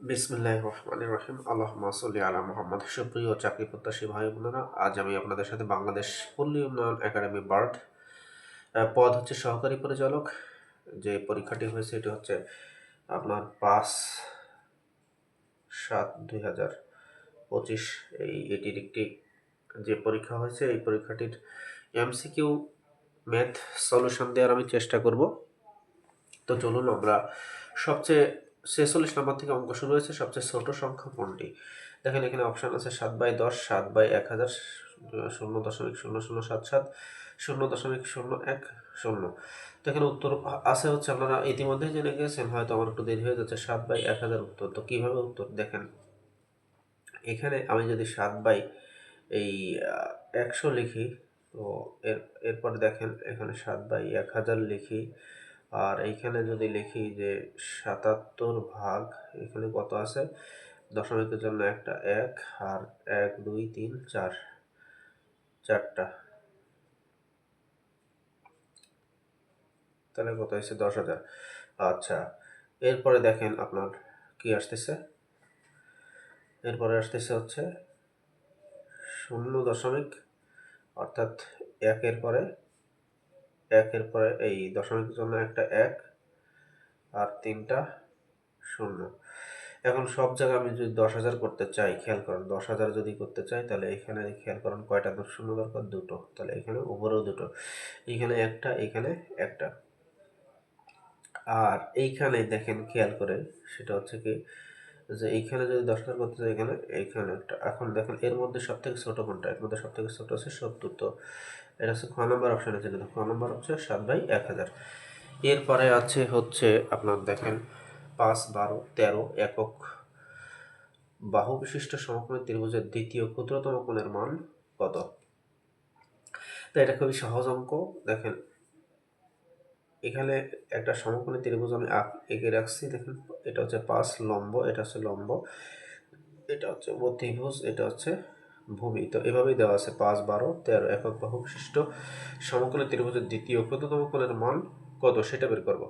বিসমিল্লাহ রহমান রহিম। আল্লাহ মাসুল্লি আলা মোহাম্মদ। সুপ্রিয় চাকরি প্রত্যাশী ভাই বোনেরা আজ আমি আপনাদের সাথে বাংলাদেশ পল্লী উন্নয়ন একাডেমি বার্ড পদ হচ্ছে সহকারী পরিচালক। যে পরীক্ষাটি হয়েছে, এটি হচ্ছে আপনার পাঁচ সাত দুই হাজার পঁচিশ। এই, এটির একটি যে পরীক্ষা হয়েছে, এই পরীক্ষাটির এমসিকিউ ম্যাথ সলিউশন দেওয়ার আমি চেষ্টা করব। তো চলুন, আমরা সবচেয়ে ছেচল্লিশ নম্বর থেকে অঙ্ক শুরু হয়েছে, সবচেয়ে ছোট সংখ্যা কোনটি? দেখেন এখানে অপশান আছে সাত বাই দশ, সাত বাই এক হাজার, শূন্য দশমিক শূন্য শূন্য সাত সাত, শূন্য দশমিক শূন্য এক শূন্য। তো এখানে উত্তর আছে হচ্ছে আপনারা ইতিমধ্যে জেনে গিয়েছেন হয়তো আমার একটু দেরি হয়ে যাচ্ছে, সাত বাই এক হাজার উত্তর। তো কীভাবে উত্তর? দেখেন, এখানে আমি যদি সাত বাই এই একশো লিখি, তো এর, এরপর দেখেন এখানে সাত বাই এক হাজার লিখি আর এইখানে যদি লিখি যে সাতাত্তর ভাগ, এখানে কত আছে? দশমিকের জন্য একটা এক আর এক, দুই, তিন, চার, চারটা। তাহলে কত হয়েছে? দশ হাজার। আচ্ছা এরপরে দেখেন আপনার কি আসতেছে? এরপরে আসতেছে হচ্ছে শূন্য দশমিক, অর্থাৎ একের পরে একের পরে এই দশমিকের জন্য একটা এক আর তিনটা শূন্য। এখন সব জায়গায় আমি যদি দশ হাজার করতে চাই, খেয়াল করেন, দশ হাজার যদি করতে চাই, তাহলে এখানে খেয়াল করেন কয়টা শূন্য দরকার? দুটো। তাহলে এখানে উপরেও দুটো, এখানে একটা এখানে একটা। আর এইখানে দেখেন, খেয়াল করে সেটা হচ্ছে কি যে এইখানে যদি দশ হাজার করতে চাই এখানে এইখানে একটা, এখন দেখেন, এর মধ্যে সব থেকে ছোটো কোনটা? এর মধ্যে সব থেকে ছোটো আছে সত্তর। তো এটা হচ্ছে খ নম্বর অপশানে ছিল খ নম্বর হচ্ছে সাত বাই এক হাজার। এরপরে আছে হচ্ছে আপনার দেখেন, পাঁচ, বারো, তেরো একক। বাহু বিশিষ্ট সমকোণী ত্রিভুজের দ্বিতীয় ক্ষুদ্রতম কোণের মান কত? তো এটা খুবই সহজ অঙ্ক। দেখেন এখানে একটা সমকোণী ত্রিভুজ আমি এঁকে রাখছি, দেখুন, এটা হচ্ছে পাঁচ লম্ব, এটা হচ্ছে লম্ব, এটা হচ্ছে ত্রিভুজ, এটা হচ্ছে ভূমি। তো এভাবেই দেওয়া আছে, পাঁচ, বারো, তেরো, একক বাহু বিশিষ্ট সমকোণী ত্রিভুজের দ্বিতীয় ক্ষুদ্রতম কোণের মান কত, সেটা বের করব।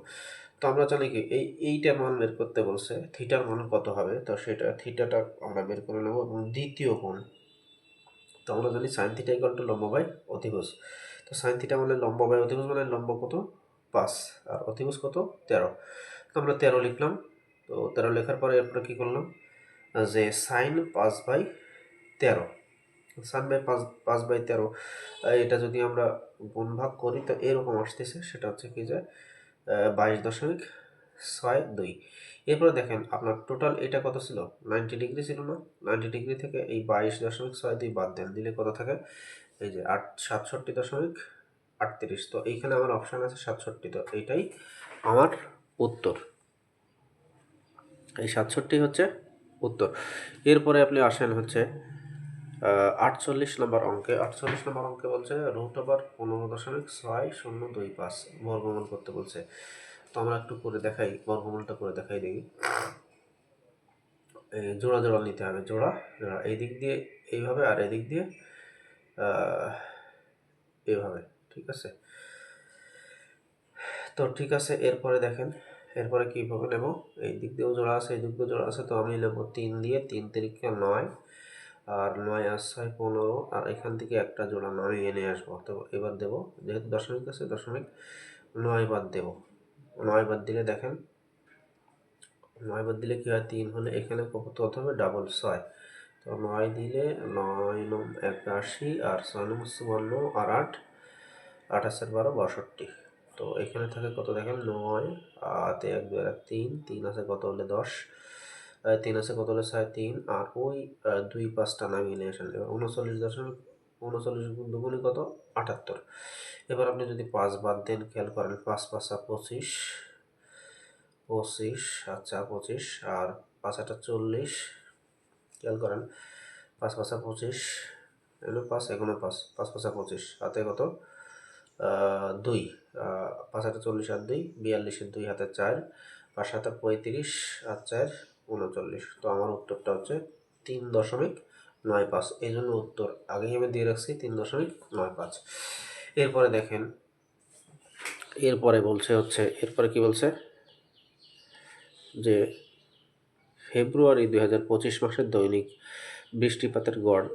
তো আমরা জানি কি, এই এইটার মান বের করতে বলছে, থিটার মান কত হবে, তো সেটা থিটাটা আমরা বের করে নেব এবং দ্বিতীয় কোণ। তো আমরা জানি সাইন থিটা ইকাল টু লম্ব বাই অতিভুজ তো সাইন থিটা মানে লম্ব বাই অতিভুজ মানে লম্ব কত? পাঁচ, আর অতিভুজ কত? তেরো। তো আমরা তেরো লিখলাম। তো তেরো লেখার পরে এরপরে কী করলাম? যে সাইন পাঁচ বাই তেরো। সাইন বাই পাঁচ পাঁচ বাই তেরো এটা যদি আমরা গুণ ভাগ করি, তো এরকম আসতেছে। সেটা হচ্ছে কি যে বাইশ দশমিক ছয় দুই। এরপরে দেখেন, আপনার টোটাল এটা কত ছিল? নাইনটি ডিগ্রি ছিল না? নাইনটি ডিগ্রি থেকে এই বাইশ দশমিক ছয় দুই বাদ দেন। দিলে কত থাকে? এই যে আট, সাতষট্টি দশমিক আটত্রিশ। তো এইখানে আমার অপশান আছে সাতষট্টি। তো এইটাই আমার উত্তর। এই সাতষট্টি হচ্ছে উত্তর। এরপরে আপনি আসেন হচ্ছে আটচল্লিশ নম্বর অঙ্কে। আটচল্লিশ নম্বর অঙ্কে বলছে রুট ওভার পনেরো দশমিক ছয় শূন্য দুই পাঁচ বর্গমূল করতে বলছে। তো আমরা একটু করে দেখাই, বর্গমূলটা করে দেখাই দেখি। জোড়া জোড়া নিতে হবে, জোড়া জোড়া। এই দিক দিয়ে এইভাবে আর এদিক দিয়ে এইভাবে ঠিক আছে? তো ঠিক আছে, এরপরে দেখেন, এরপরে কীভাবে নেব? এই দিক দিয়েও জোড়া আছে, এই দিক দিয়েও জোড়া আছে, তো আমি নেব তিন দিয়ে তিন তারিখে নয়, আর নয় আর ছয় পনেরো, আর এখান থেকে একটা জোড়া নয় এনে আসব। তো এবার দেব, যেহেতু দশমিক আছে, দশমিক নয় বাদ দেব। নয় বাদ দিলে দেখেন, নয় বাদ দিলে কী হয়? তিন হলে এখানে কত হবে? ডাবল ছয়। তো নয় দিলে নয় নম একাশি, আর ছয় নম চুয়ান্ন আর আট আঠাশের বারো বাষট্টি। তো এখানে থাকে কত দেখেন? নয়, আট, এক, দুই, এক, তিন তিন আছে কত হলে দশ তিন আছে কত হলে ছয়, তিন, আর ওই দুই পাঁচটা নামিয়ে নিয়ে আসেন এবার উনচল্লিশ দশমিক, উনচল্লিশ দুগুণি কত? আটাত্তর। এবার আপনি যদি পাঁচ বাদ দেন, খেয়াল করেন, পাঁচ, পাঁচা পঁচিশ পঁচিশ আচ্ছা পঁচিশ, আর পাঁচ আটা চল্লিশ, খেয়াল করেন, পাঁচ, পাঁচা পঁচিশ, এগুলো পাঁচ এগুলো পাঁচ পাঁচ, পাঁচা পঁচিশ হাতে কত? দুই পাঁচ হাতে চল্লিশ আর দুই বিয়াল্লিশের দুই হাতে চার, পাঁচ হাতে পঁয়ত্রিশ আর চার, উনচল্লিশ। তো আমার উত্তরটা হচ্ছে তিন দশমিক নয় পাঁচ। এই জন্য উত্তর আগেই আমি দিয়ে রাখছি, তিন দশমিক নয় পাঁচ। এরপরে দেখেন, এরপরে বলছে হচ্ছে, এরপরে কি বলছে? যে ফেব্রুয়ারি দুই হাজার পঁচিশ মাসের দৈনিক বৃষ্টিপাতের গড়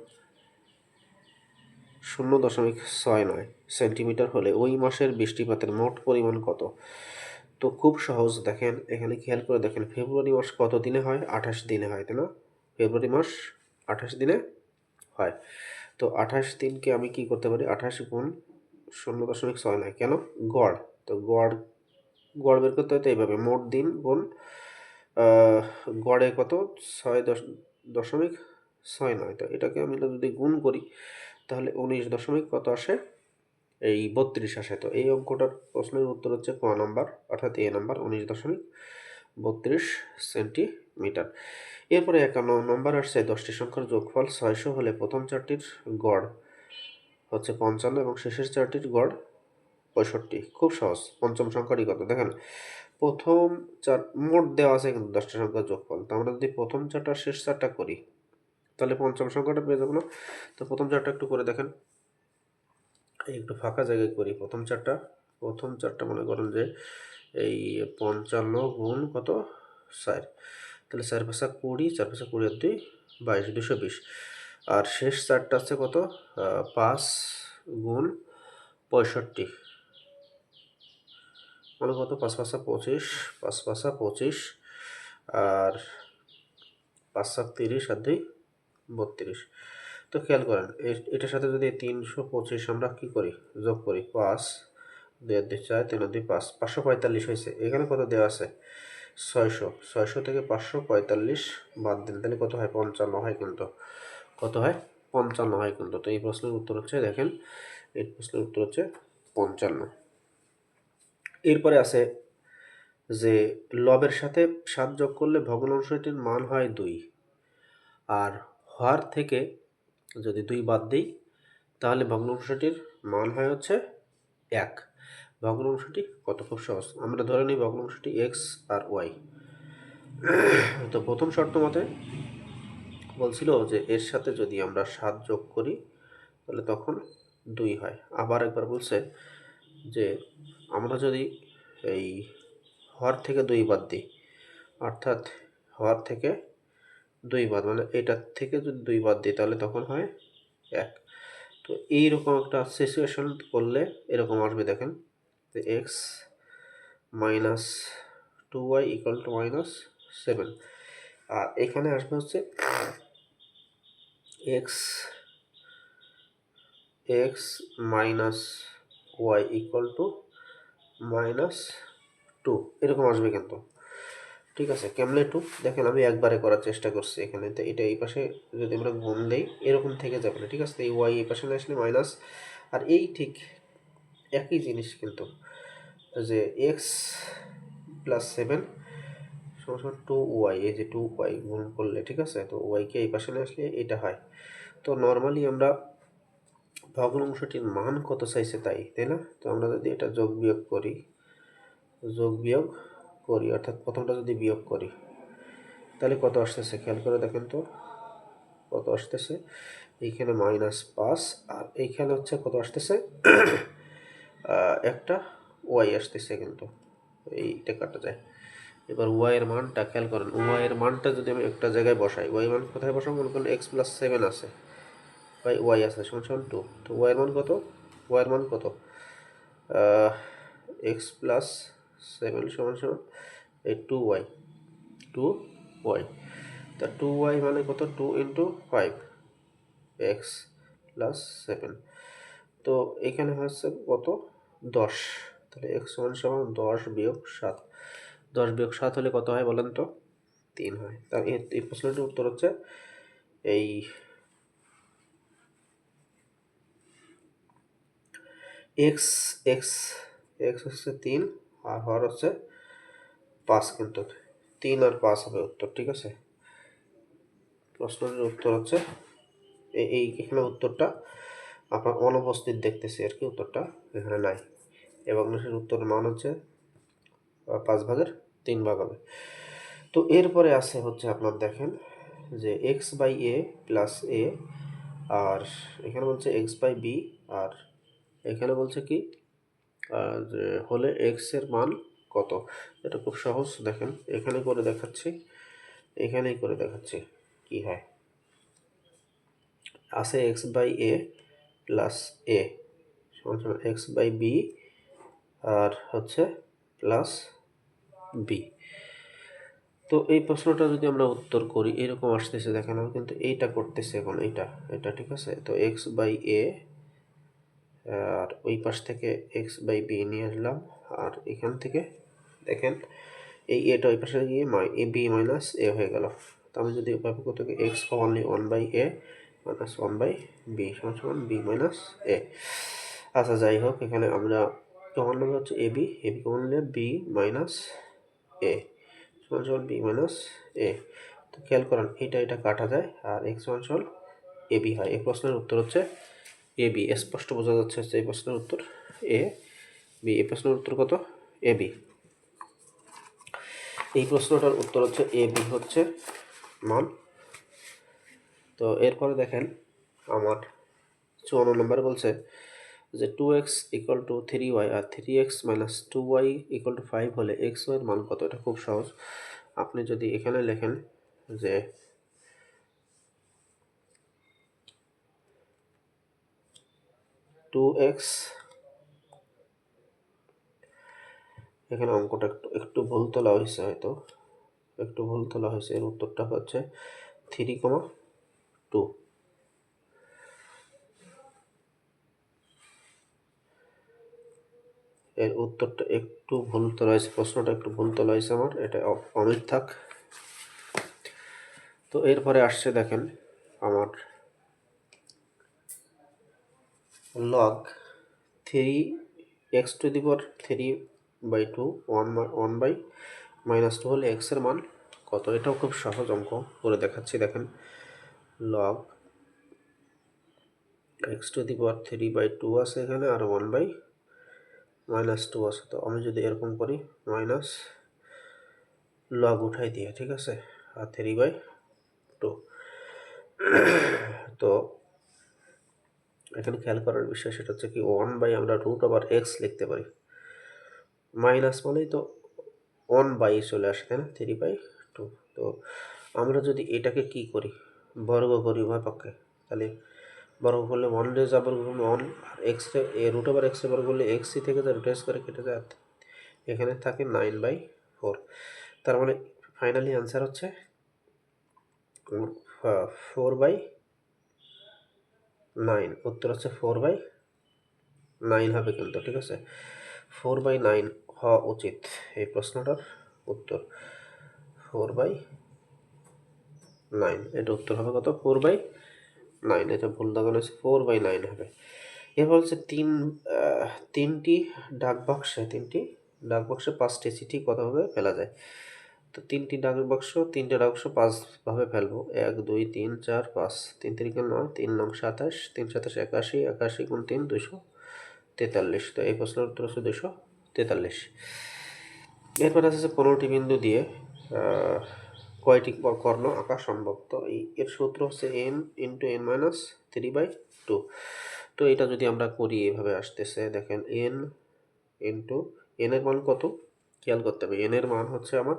শূন্য দশমিক ছয় নয় সেন্টিমিটার হলে ওই মাসের বৃষ্টিপাতের মোট পরিমাণ কত? তো খুব সহজ, দেখেন, এখানে খেয়াল করে দেখেন, ফেব্রুয়ারি মাস কত দিনে হয়? আঠাশ দিনে হয়, তাই না? ফেব্রুয়ারি মাস আঠাশ দিনে হয়। তো আঠাশ দিনকে আমি কি করতে পারি? আঠাশ গুণ শূন্য দশমিক ছয় নয়, কেন? গড়। তো গড় গড় বের করতে হতো এইভাবে, মোট দিন গুণ গড়ে কত? ছয় দশ, দশমিক ছয় নয়। তো এটাকে আমি যদি গুণ করি তাহলে উনিশ দশমিক কত আসে? এই বত্রিশ আসে তো। এই অঙ্কটার প্রশ্নের উত্তর হচ্ছে ক নাম্বার, অর্থাৎ এ নাম্বার, উনিশ দশমিক বত্রিশ সেন্টিমিটার। এরপরে একান্ন নম্বর আসছে, দশটি সংখ্যার যোগফল ছয়শো হলে প্রথম চারটির গড় হচ্ছে পঞ্চান্ন এবং শেষের চারটির গড় পঁয়ষট্টি। খুব সহজ, পঞ্চম সংখ্যাটি কত? দেখেন, প্রথম চার, মোট দেওয়া আছে কিন্তু দশটা সংখ্যার যোগফল। তো আমরা যদি প্রথম চারটা শেষ চারটা করি তাহলে পঞ্চম সংখ্যাটা পেয়ে যাব না। তো প্রথম চারটা একটু করে দেখেন। এই একটু ফাঁকা জায়গায় করি। প্রথম চারটা প্রথম চারটা মনে করেন যে এই পঞ্চান্ন গুণ কত? চার। তাহলে চার পাঁচা কুড়ি, চার পাঁচা কুড়ি আর দুই, বাইশ দুশো বিশ। আর শেষ চারটা আছে কত? পাঁচ গুণ পঁয়ষট্টি। মানে কত? পাঁচ পাঁচা পঁচিশ, পাঁচ পাঁচা পঁচিশ। আর পাঁচ সাত তিরিশ আর দুই। বত্রিশ। তো খেয়াল করেন এটার সাথে যদি তিনশো পঁচিশ আমরা কী করি? যোগ করি পাঁচ, দুই দুই চার, তিন দুই পাঁচ, পাঁচশো পঁয়তাল্লিশ হয়েছে। এখানে কত দেওয়া আছে? ছয়শো। ছয়শো থেকে পাঁচশো পঁয়তাল্লিশ বাদ দিন তাহলে কত হয়? পঞ্চান্ন হয় কিন্তু। কত হয়? পঞ্চান্ন হয় কিন্তু। তো এই প্রশ্নের উত্তর হচ্ছে, দেখেন, এই প্রশ্নের উত্তর হচ্ছে পঞ্চান্ন। এরপরে আছে যে লবের সাথে সাত যোগ করলে ভগ্নাংশটির মান হয় দুই। আর হর থেকে যদি দুই বাদ দিই, তাহলে ভগ্নাংশটির মান হয় হচ্ছে এক। ভগ্নাংশটি কত? খুব সহজ। আমরা ধরে নিই ভগ্নাংশটি এক্স আর ওয়াই। তো প্রথম শর্ত মতে বলছিল যে এর সাথে যদি আমরা সাত যোগ করি, তাহলে তখন দুই হয়। আবার একবার বলছে যে আমরা যদি এই হর থেকে দুই বাদ দিই, অর্থাৎ হর থেকে দুই বাদ মানে এটার থেকে যদি দুই বাদ দিই তাহলে তখন হয় এক। তো এইরকম একটা সিচুয়েশন করলে এরকম আসবে দেখেন। যে X minus two Y equal to minus seven আর এখানে আসবে হচ্ছে X X minus Y equal to minus two এরকম আসবে কিন্তু। ঠিক আছে কেমনে টু দেখেন আমি একবারে করার চেষ্টা করছি এখানে। তো এটা এই পাশে যদি আমরা গুণ দেই, এরকম থেকে যাবে না, ঠিক আছে? এই ওয়াই এই পাশে আসলে মাইনাস আর এই ঠিক একই জিনিস কিন্তু। যে এক্স প্লাস সেভেন সমান টু ওয়াই এই যে টু ওয়াই গুণ করলে, ঠিক আছে? তো ওয়াইকে এই পাশে আসলে এটা হয়। তো নর্মালি আমরা ভগ্নাংশটির মান কত চাইছে তাই তাই না? তো আমরা যদি এটা যোগ বিয়োগ করি, যোগ বিয়োগ করি, অর্থাৎ প্রথমটা যদি বিয়োগ করি, তাহলে কত আসতেছে? খেয়াল করে দেখেন তো, কত আসতেছে? এইখানে মাইনাস পাঁচ, আর এইখানে হচ্ছে কত আসতেছে? একটা ওয়াই আসতেছে কিন্তু এইটা কাটা যায়। এবার ওয়াইয়ের মানটা খেয়াল করেন ওয়াইয়ের মানটা যদি আমি একটা জায়গায় বসাই ওয়াই মান কোথায় বসাবো? মনে করেন এক্স প্লাস সেভেন আছে বাই ওয়াই আছে, সমান সমান টু তো ওয়াই এর মান কত? ওয়াই এর মান কত? এক্স প্লাস সেভেন সমান সমান, এই টু ওয়াই টু ওয়াই তা টু ওয়াই মানে কত? Two into five X plus seven তো এখানে হচ্ছে কত? দশ, তাহলে এক্স সমান সমান দশ বিয়োগ সাত, দশ বিয়োগ সাত হলে কত হয় বলেন তো? তিন হয় এই- এই প্রশ্নটির উত্তর হচ্ছে এই এক্স এক্স এক্স হচ্ছে তিন আর হর হচ্ছে পাঁচ কিন্তু তিন আর পাঁচ হবে উত্তর, ঠিক আছে? প্রশ্নটির উত্তর হচ্ছে এই এখানে উত্তরটা আপনার অনুপস্থিত দেখতেছি আর কি, উত্তরটা এখানে নাই। এবং এর উত্তরের মান হচ্ছে পাঁচ ভাগের তিন ভাগ হবে। তো এরপরে আছে হচ্ছে আপনার দেখেন যে X by A plus A আর এখানে বলছে এক্স বাই বি আর এখানে বলছে কি? হলে এক্সের মান কত? এটা খুব সহজ, দেখেন। এখানে করে দেখাচ্ছি, এখানেই করে দেখাচ্ছি কি হয়। আছে X by A plus A X by B আর হচ্ছে প্লাস বি তো এই প্রশ্নটা যদি আমরা উত্তর করি, এরকম আসতেছে, দেখেন, আমি কিন্তু এইটা করতেছে এখন, এইটা, এটা ঠিক আছে? তো এক্স বাই এ আর ওই পাশ থেকে এক্স বাই বি নিয়ে আসলাম আর এখান থেকে দেখেন, এই এটা ওই পাশে গিয়ে এ বি মাইনাস এ হয়ে গেল। তো আমি যদি উপায় কত X only one by A minus one by B সমান সমান বি মাইনাস এ আচ্ছা যাই হোক, এখানে আমরা কমন নেবে হচ্ছে A B A B common নিলে বি মাইনাস এ সমান সমান বি মাইনাস এ তো খেয়াল করেন, এটা এটা কাটা যায়, আর এক্স সমান সমান এ বি হয়। এই প্রশ্নের উত্তর হচ্ছে এ বি স্পষ্ট বোঝা যাচ্ছে হচ্ছে এই প্রশ্নের উত্তর। এ বি এই প্রশ্নের উত্তর কত? এ বি এই প্রশ্নটার উত্তর হচ্ছে এ বি হচ্ছে মান। তো এরপরে দেখেন, আমার চুয়ান্ন নম্বর বলছে যে two x equal to three y R three x minus two y equal to five হলে এক্স ওয়াইয়ের মান কত? এটা খুব সহজ। আপনি যদি এখানে লেখেন যে টু এক্স এখানে অঙ্কটা একটু একটু ভুল তোলা হয়েছে হয়তো। একটু ভুল তোলা হয়েছে, এর উত্তরটা হচ্ছে থ্রি কমা টু এর উত্তরটা একটু ভুল তোলা হয়েছে, প্রশ্নটা একটু ভুল তোলা হয়েছে আমার, এটা অমিত থাক। তো এরপরে আসছে দেখেন আমার log three x to the power three by two one one by minus two হলে এক্সের মান কত? এটাও খুব সহজ অঙ্ক করে দেখাচ্ছি, দেখেন। Log x to the power three by two আছে এখানে আর ওয়ান বাই মাইনাস টু আছে। তো আমি যদি এরকম করি মাইনাস লগ উঠাই দিয়ে, ঠিক আছে? আর থ্রি বাই টু তো এখানে খেয়াল করার বিষয় সেটা হচ্ছে কি ওয়ান বাই আমরা রুট আবার এক্স লিখতে পারি। মাইনাস মানেই তো ওয়ান বাই চলে আসে, তাই না? থ্রি বাই টু তো আমরা যদি এটাকে কি করি? বর্গ করি উভয় পক্ষে তাহলে বর্গ করলে ওয়ান রে যাবার ওয়ান আর এক্স রে, এ রুট আবার এক্স বর্গ করলে এক্স সি থেকে যায় রুট এক্স করে কেটে যায় এখানে থাকে নাইন বাই ফোর তার মানে ফাইনালি অ্যান্সার হচ্ছে ফোর বাই নাইন, উত্তর হচ্ছে ফোর বাই নাইন হবে কিন্তু, ঠিক আছে? ফোর বাই নাইন হওয়া উচিত এই প্রশ্নটার উত্তর। ফোর বাই নাইন এটা উত্তর হবে কত? ফোর বাই নাইন এটা ভুল দাগানো হচ্ছে ফোর বাই নাইন হবে। এরপর হচ্ছে তিন তিনটি ডাক বক্সে তিনটি ডাক বক্সে পাঁচটি চিঠি কতভাবে ফেলা যায়। তো তিনটি ডাক বাক্স, তিনটে ডাক বাক্স পাঁচভাবে ফেলব। এক, দুই, তিন, চার, পাঁচ। তিন তিরিকে নয়, তিন নং সাতাশ, তিন সাতাশ একাশি একাশি গুণ তিন দুশো তেতাল্লিশ। তো এই প্রশ্নের উত্তর হচ্ছে দুশো তেতাল্লিশ। এরপর আছে পনেরোটি বিন্দু দিয়ে কয়টি কর্ণ আঁকা সম্ভব? তো এর সূত্র হচ্ছে n into n minus three by two তো এটা যদি আমরা করি, এভাবে আসতেছে। দেখেন এন ইন্টু এনের মান কত? খেয়াল করতে হবে এনের মান হচ্ছে আমার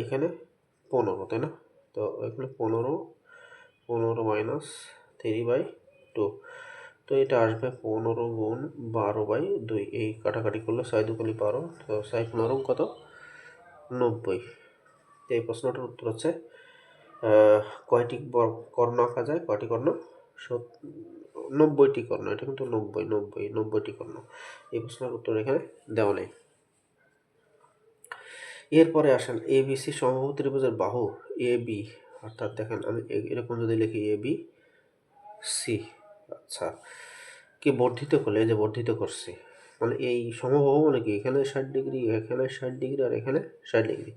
এখানে পনেরো, তাই না? তো এখানে পনেরো পনেরো মাইনাস থ্রি বাই টু তো এটা আসবে পনেরো গুণ বারো বাই দুই। এই কাটাকাটি করলে ছয় দুগুলি বারো, তো ছয় পনেরো কত? নব্বই। এই প্রশ্নটার উত্তর হচ্ছে কয়টি কর্ণ আঁকা যায়? কয়টি কর্ণ? নব্বইটি কর্ণ। এটা কিন্তু নব্বই নব্বই, নব্বইটি কর্ণ। এই প্রশ্নের উত্তর এখানে দেওয়া নেই। এরপরে আসেন এ বি সি সমবাহু ত্রিভুজের বাহু এ বি অর্থাৎ দেখেন আমি এরকম যদি লিখি এ বি সি আচ্ছা কে বর্ধিত করলে? যে বর্ধিত করছি। মানে এই সমবাহু মানে কি? এখানে ষাট ডিগ্রি, এখানে ষাট ডিগ্রি আর এখানে ষাট ডিগ্রি।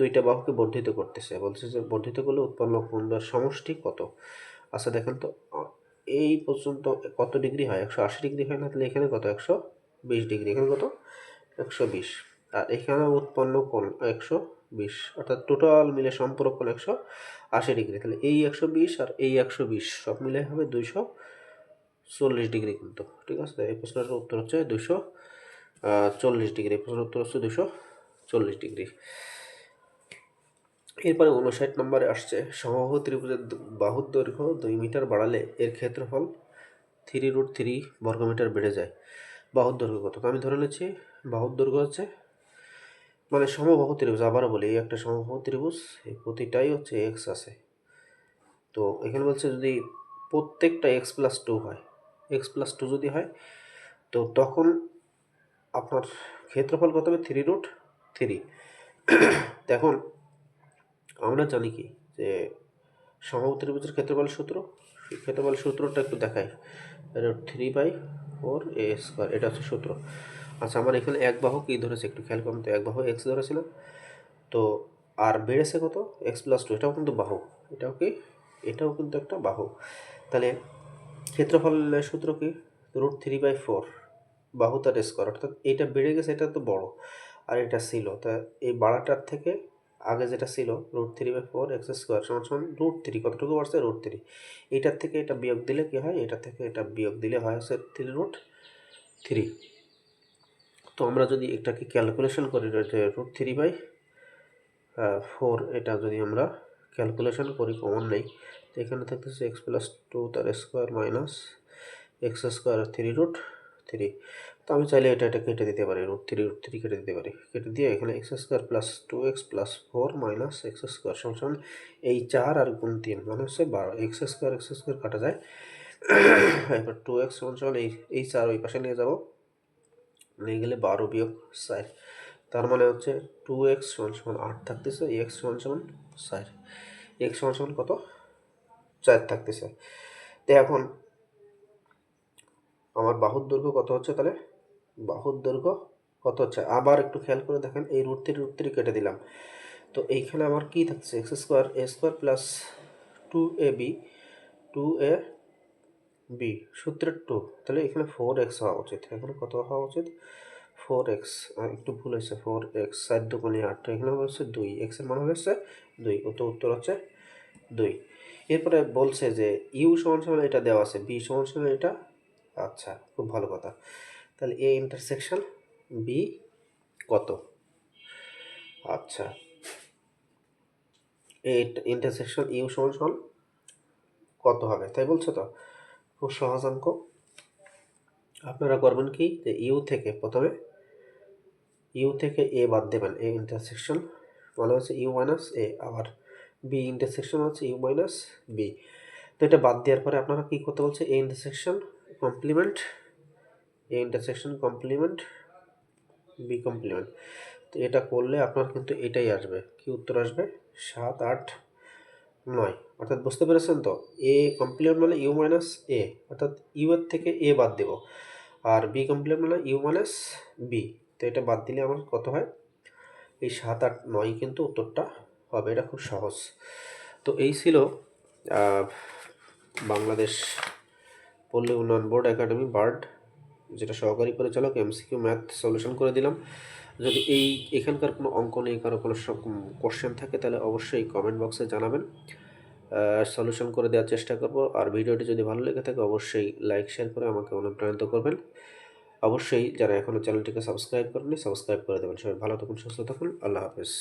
দুইটা বাহুকে বর্ধিত করতেছে। বলছে যে বর্ধিত করলে উৎপন্ন কোণের সমষ্টি কত? আচ্ছা দেখেন তো, এই পর্যন্ত কত ডিগ্রি হয়? একশো আশি ডিগ্রি হয় না? তাহলে এখানে কত? একশো বিশ ডিগ্রি। এখানে কত? একশো বিশ। আর এখানে উৎপন্ন কোণ একশো বিশ, অর্থাৎ টোটাল মিলে সম্পূরক কোণ একশো আশি ডিগ্রি। তাহলে এই একশো বিশ আর এই একশো বিশ, সব মিলে হবে দুইশো চল্লিশ ডিগ্রি কিন্তু, ঠিক আছে? এই প্রশ্নের উত্তর হচ্ছে দুশো চল্লিশ ডিগ্রি। এই প্রশ্নের উত্তর হচ্ছে দুশো চল্লিশ ডিগ্রি। এরপরে উনষাট নম্বরে আসছে, সমবাহু ত্রিভুজের বাহুর দৈর্ঘ্য দুই মিটার বাড়ালে এর ক্ষেত্রফল থ্রি রুট থ্রি বর্গমিটার বেড়ে যায়। বাহুর দৈর্ঘ্য কত? তো আমি ধরে নিচ্ছি, বাহুর দৈর্ঘ্য হচ্ছে মানে সমবাহু ত্রিভুজ, আবারও বলি, এই একটা সমবাহু ত্রিভুজ, এই প্রতিটাই হচ্ছে এক্স আছে। তো এখানে বলছে যদি প্রত্যেকটা এক্স প্লাস টু হয় এক্স প্লাস টু যদি হয়, তো তখন আপনার ক্ষেত্রফল কত হবে? থ্রি রুট থ্রি এখন আমরা জানি কি, যে সমবাহু ত্রিভুজের ক্ষেত্রফল সূত্র ক্ষেত্রফল সূত্রটা একটু দেখাই। Root three by four a square এটা হচ্ছে সূত্র। আচ্ছা আমার এখানে এক বাহু কী ধরেছে একটু খেয়াল করুন তো, এক বাহু এক্স ধরেছিল, তো আর বেড়েছে কত? এক্স প্লাস টু এটাও কিন্তু বাহু, এটাও কি? এটাও কিন্তু একটা বাহু। তাহলে ক্ষেত্রফলের সূত্র কি? রুট থ্রি বাই ফোর বাহু তার স্কোয়ার অর্থাৎ এটা বেড়ে গেছে, এটা তো বড়, আর এটা ছিল, তা এই বাড়াটার থেকে আগে যেটা ছিল root three by four x square সমান সমান রুট থ্রি কতটুকু বাড়ছে? রুট থ্রি এটার থেকে এটা বিয়োগ দিলে কী হয়? এটা থেকে এটা বিয়োগ দিলে হয় হচ্ছে থ্রি রুট থ্রি তো আমরা যদি এটাকে ক্যালকুলেশন করি রুট থ্রি বাই ফোর এটা যদি আমরা ক্যালকুলেশন করি কমন নেই, তো এখানে থাকতেছে এক্স প্লাস টু তার square minus x square three root three তো আমি চাইলে এটা এটা কেটে দিতে পারি রুট থ্রি রুট থ্রি কেটে দিতে পারি। কেটে দিয়ে এখানে x square plus two x plus four minus x square সমান এই চার আর গুণ তিন মানে হচ্ছে বারো এক্স স্কোয়ার এক্স স্কোয়ার কাটা যায়। এবার টু এক্স সমান এই এই চার ওই পাশে নিয়ে যাব। নিয়ে গেলে বারো বিয়োগ চার তার মানে হচ্ছে টু এক্স সমান সমান আট থাকতেছে এক্স সমান সমান চার এক্স সমান সমান কত? চার থাকতেছে। তো এখন আমার বাহুর দৈর্ঘ্য কত হচ্ছে তাহলে? বাহুর দৈর্ঘ্য কত হচ্ছে? আবার একটু খেয়াল করে দেখেন, এই রুট থ্রি রুট থ্রি কেটে দিলাম। তো এইখানে আমার কি থাকছে? X square a square plus two a b two a b সূত্রের টু তাহলে এখানে ফোর এক্স হওয়া উচিত। এখানে কত হওয়া উচিত? ফোর এক্স একটু ভুল হয়েছে ফোর এক্স সাত দুগুণে আট। এখানে হচ্ছে দুই। এক্সের মান হচ্ছে দুই। ও তো উত্তর হচ্ছে দুই। এরপরে বলছে যে ইউ সমান সমান এটা দেওয়া আছে। বি সমান সমান এটা? আচ্ছা খুব ভালো কথা। তাহলে এ ইন্টারসেকশন বি কত? আচ্ছা। এ ইন্টারসেকশন ইউ সমান সমান কত হবে? তাই বলছো তো? খুব সহজ অঙ্ক আপনারা করবেন কি যে ইউ থেকে প্রথমে ইউ থেকে এ বাদ দেবেন, এ ইন্টারসেকশন মানে হচ্ছে ইউ মাইনাস এ, আবার বি ইন্টারসেকশন হচ্ছে ইউ মাইনাস বি তো এটা বাদ দেওয়ার পরে আপনারা কী করতে বলছে? A intersection complement A intersection complement B complement তো এটা করলে আপনার কিন্তু এটাই আসবে। কি উত্তর আসবে? সাত, আট, নয়। অর্থাৎ বুঝতে পেরেছেন তো? এ কমপ্লিমেন্ট মানে ইউ মাইনাস এ অর্থাৎ ইউ এর থেকে এ বাদ দেব। আর বি কমপ্লিমেন্ট মানে ইউ মাইনাস বি তো এটা বাদ দিলে আমার কত হয়? এই সাত আট নয় কিন্তু উত্তরটা হবে, এটা খুব সহজ। তো এই ছিল বাংলাদেশ পল্লী উন্নয়ন বোর্ড একাডেমি বার্ড, যেটা সহকারী পরিচালক এমসিকিউ ম্যাথ সলিউশন করে দিলাম। যদি এই, এখানকার কোনো অঙ্ক নিয়ে কারও কোনো কোশ্চেন থাকে, তাহলে অবশ্যই কমেন্ট বক্সে জানাবেন। সলিউশন করে দেওয়ার চেষ্টা করব। আর ভিডিওটি যদি ভালো লেগে থাকে, অবশ্যই লাইক শেয়ার করে আমাকে অনুপ্রাণিত করবেন। অবশ্যই যারা এখনও চ্যানেলটিকে সাবস্ক্রাইব করেনি সাবস্ক্রাইব করে দেবেন। সবাই ভালো থাকুন, সুস্থ থাকুন। আল্লাহ হাফেজ।